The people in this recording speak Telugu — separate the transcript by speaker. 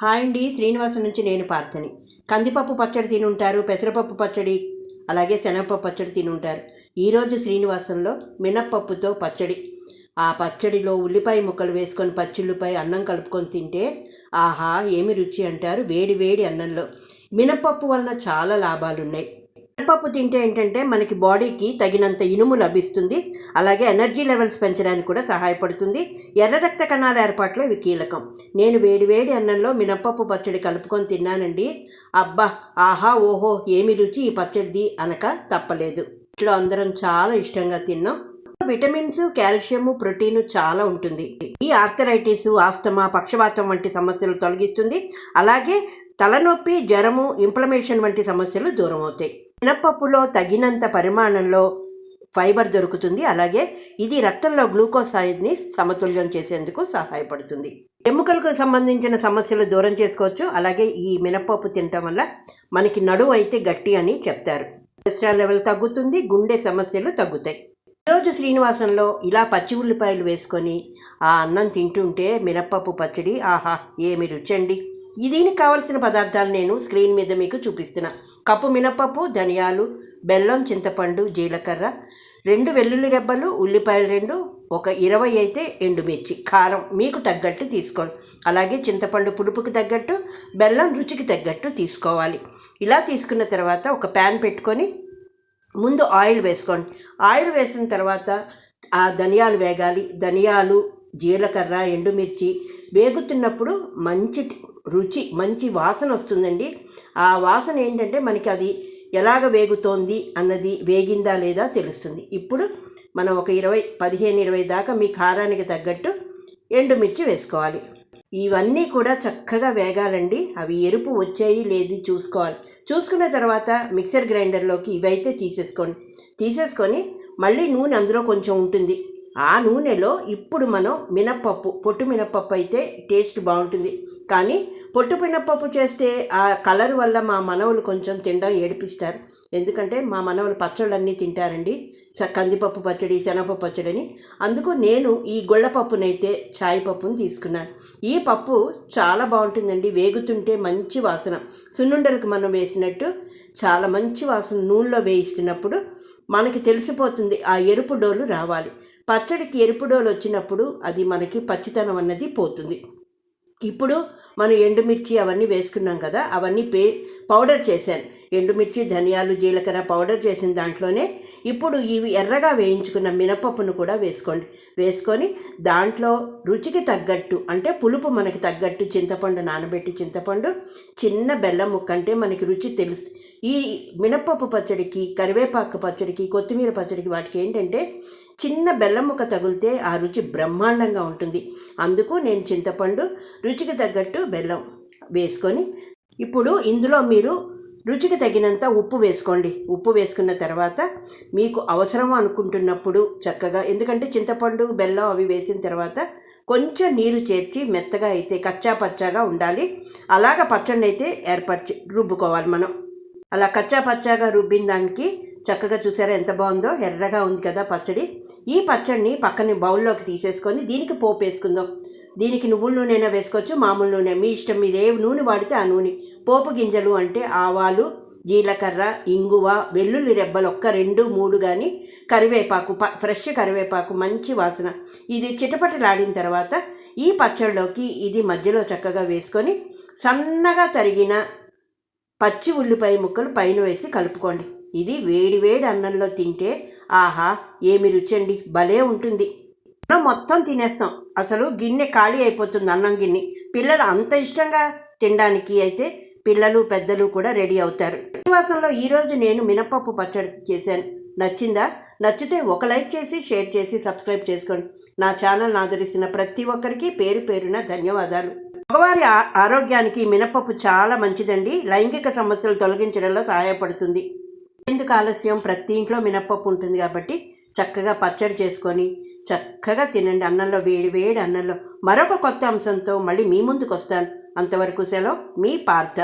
Speaker 1: హాయ్ అండి శ్రీనివాసం నుంచి నేను పార్థని కందిపప్పు పచ్చడి తినుంటారు పెసరపప్పు పచ్చడి అలాగే శనగపప్పు పచ్చడి తినుంటారు. ఈరోజు శ్రీనివాసంలో మినప్పప్పుతో పచ్చడి. ఆ పచ్చడిలో ఉల్లిపాయ ముక్కలు వేసుకొని పచ్చిల్లిపాయ అన్నం కలుపుకొని తింటే ఆహా ఏమి రుచి అంటారు వేడి వేడి అన్నంలో. మినప్పప్పు వలన చాలా లాభాలున్నాయి. ఉన్నాయి మినపప్పు తింటే ఏంటంటే మనకి బాడీకి తగినంత ఇనుము లభిస్తుంది. అలాగే ఎనర్జీ లెవెల్స్ పెంచడానికి కూడా సహాయపడుతుంది. ఎర్ర రక్త కణాల ఏర్పాట్లో ఇవి కీలకం. నేను వేడి వేడి అన్నంలో మినప్పప్పు పచ్చడి కలుపుకొని తిన్నానండి. అబ్బా ఆహా ఓహో ఏమి రుచి ఈ పచ్చడిది అనక తప్పలేదు. ఇట్లా అందరం చాలా ఇష్టంగా తిన్నాం. విటమిన్స్ కాల్షియము ప్రోటీన్ చాలా ఉంటుంది. ఈ ఆర్థరైటిస్ ఆస్తమా పక్షవాతం వంటి సమస్యలు తొలగిస్తుంది. అలాగే తలనొప్పి జ్వరము ఇంప్లమేషన్ వంటి సమస్యలు దూరం అవుతాయి మినపప్పులో తగినంత పరిమాణంలో ఫైబర్ దొరుకుతుంది. అలాగే ఇది రక్తంలో గ్లూకోసైడ్ని సమతుల్యం చేసేందుకు సహాయపడుతుంది. ఎముకలకు సంబంధించిన సమస్యలు దూరం చేసుకోవచ్చు. అలాగే ఈ మినపప్పు తినటం వల్ల మనకి నడువు అయితే గట్టి అని చెప్తారు. కొలెస్ట్రాల్ లెవెల్ తగ్గుతుంది గుండె సమస్యలు తగ్గుతాయి. ఈరోజు శ్రీనివాసంలో ఇలా పచ్చి ఉల్లిపాయలు వేసుకొని ఆ అన్నం తింటుంటే మినప్పప్పు పచ్చడి ఆహా ఏమి రుచండి. దీనికి కావలసిన పదార్థాలు నేను స్క్రీన్ మీద మీకు చూపిస్తున్నా. కప్పు మినపప్పు ధనియాలు బెల్లం చింతపండు జీలకర్ర రెండు వెల్లుల్లి రెబ్బలు ఉల్లిపాయలు రెండు ఒక ఇరవై అయితే ఎండుమిర్చి కారం మీకు తగ్గట్టు తీసుకోండి. అలాగే చింతపండు పులుపుకి తగ్గట్టు బెల్లం రుచికి తగ్గట్టు తీసుకోవాలి. ఇలా తీసుకున్న తర్వాత ఒక ప్యాన్ పెట్టుకొని ముందు ఆయిల్ వేసుకోండి. ఆయిల్ వేసిన తర్వాత ఆ ధనియాలు వేగాలి. ధనియాలు జీలకర్ర ఎండుమిర్చి వేగుతున్నప్పుడు మంచి రుచి మంచి వాసన వస్తుందండి. ఆ వాసన ఏంటంటే మనకి అది ఎలాగ వేగుతోంది అన్నది వేగిందా లేదా తెలుస్తుంది. ఇప్పుడు మనం ఒక ఇరవై పదిహేను ఇరవై దాకా మీ కారానికి తగ్గట్టు ఎండుమిర్చి వేసుకోవాలి. ఇవన్నీ కూడా చక్కగా వేగాలండి. అవి ఎరుపు వచ్చాయి లేదు చూసుకోవాలి. చూసుకున్న తర్వాత మిక్సర్ గ్రైండర్లోకి ఇవైతే తీసేసుకోండి. తీసేసుకొని మళ్ళీ నూనె అందులో కొంచెం ఉంటుంది. ఆ నూనెలో ఇప్పుడు మనం మినప్పప్పు పొట్టు మినప్పప్పు అయితే టేస్ట్ బాగుంటుంది. కానీ పొట్టు మినప్పప్పు చేస్తే ఆ కలర్ వల్ల మా మనవలు కొంచెం తినడం ఏడిపిస్తారు. ఎందుకంటే మా మనవలు పచ్చళ్ళన్నీ తింటారండి. కందిపప్పు పచ్చడి శనగపప్పు పచ్చడిని అందుకు నేను ఈ గొళ్ళపప్పునైతే చాయ్ పప్పును తీసుకున్నాను. ఈ పప్పు చాలా బాగుంటుందండి. వేగుతుంటే మంచి వాసన. సున్నుండలకు మనం వేసినట్టు చాలా మంచి వాసన నూనెలో వేయిస్తున్నప్పుడు మనకి తెలిసిపోతుంది ఆ ఎరుపు డోలు రావాలి. పచ్చడికి ఎరుపు డోలు వచ్చినప్పుడు అది మనకి పచ్చితనం అన్నది పోతుంది. ఇప్పుడు మనం ఎండుమిర్చి అవన్నీ వేసుకున్నాం కదా అవన్నీ పే పౌడర్ చేశాను. ఎండుమిర్చి ధనియాలు జీలకర్ర పౌడర్ చేసిన దాంట్లోనే ఇప్పుడు ఇవి ఎర్రగా వేయించుకున్న మినపప్పును కూడా వేసుకోండి. వేసుకొని దాంట్లో రుచికి తగ్గట్టు అంటే పులుపు మనకి తగ్గట్టు చింతపండు నానబెట్టి చింతపండు చిన్న బెల్లం ముక్క అంటే మనకి రుచి తెలుస్తుంది ఈ మినపప్పు పచ్చడికి కరివేపాకు పచ్చడికి కొత్తిమీర పచ్చడికి వాటికి ఏంటంటే చిన్న బెల్లం ముక్క తగిలితే ఆ రుచి బ్రహ్మాండంగా ఉంటుంది. అందుకు నేను చింతపండు రుచికి తగ్గట్టు బెల్లం వేసుకొని ఇప్పుడు ఇందులో మీరు రుచికి తగినంత ఉప్పు వేసుకోండి. ఉప్పు వేసుకున్న తర్వాత మీకు అవసరం అనుకుంటున్నప్పుడు చక్కగా ఎందుకంటే చింతపండు బెల్లం అవి వేసిన తర్వాత కొంచెం నీరు చేర్చి మెత్తగా అయితే కచ్చా పచ్చాగా ఉండాలి. అలాగ పచ్చడిని అయితే ఏర్పరిచి రుబ్బుకోవాలి మనం. అలా కచ్చా పచ్చాగా రుబ్బిన దానికి చక్కగా చూసారా ఎంత బాగుందో? ఎర్రగా ఉంది కదా పచ్చడి. ఈ పచ్చడిని పక్కన బౌల్లోకి తీసేసుకొని దీనికి పోపు వేసుకుందాం. దీనికి నువ్వుల నూనె వేసుకోవచ్చు మామూలు నూనె. మీ ఇష్టం మీద ఏ నూనె వాడితే ఆ నూనె. పోపు గింజలు అంటే ఆవాలు జీలకర్ర ఇంగువ వెల్లుల్లి రెబ్బలు ఒక్క రెండు మూడు కానీ కరివేపాకు ప ఫ్రెష్ కరివేపాకు మంచి వాసన. ఇది చిటపటలాడిన తర్వాత ఈ పచ్చడిలోకి ఇది మధ్యలో చక్కగా వేసుకొని సన్నగా తరిగిన పచ్చి ఉల్లిపాయ ముక్కలు పైన వేసి కలుపుకోండి. ఇది వేడి వేడి అన్నంలో తింటే ఆహా ఏమి రుచండి భలే ఉంటుంది. మనం మొత్తం తినేస్తాం. అసలు గిన్నె ఖాళీ అయిపోతుంది అన్నం గిన్నె. పిల్లలు అంత ఇష్టంగా తినడానికి అయితే పిల్లలు పెద్దలు కూడా రెడీ అవుతారు. శ్రీనివాసంలో ఈరోజు నేను మినపప్పు పచ్చడి చేశాను. నచ్చిందా? నచ్చితే ఒక లైక్ చేసి షేర్ చేసి సబ్స్క్రైబ్ చేసుకోండి. నా ఛానల్ ఆదరిస్తున్న ప్రతి ఒక్కరికి పేరు పేరున ధన్యవాదాలు. మగవారి ఆరోగ్యానికి మినపప్పు చాలా మంచిదండి. లైంగిక సమస్యలు తొలగించడంలో సహాయపడుతుంది. ఎందుకు ఆలస్యం? ప్రతి ఇంట్లో మినప్పప్పు ఉంటుంది కాబట్టి చక్కగా పచ్చడి చేసుకొని చక్కగా తినండి. అన్నంలో వేడి వేడి అన్నంలో మరొక కొత్త అంశంతో మళ్ళీ మీ ముందుకు వస్తాను అంతవరకు సెలవు మీ పార్థ.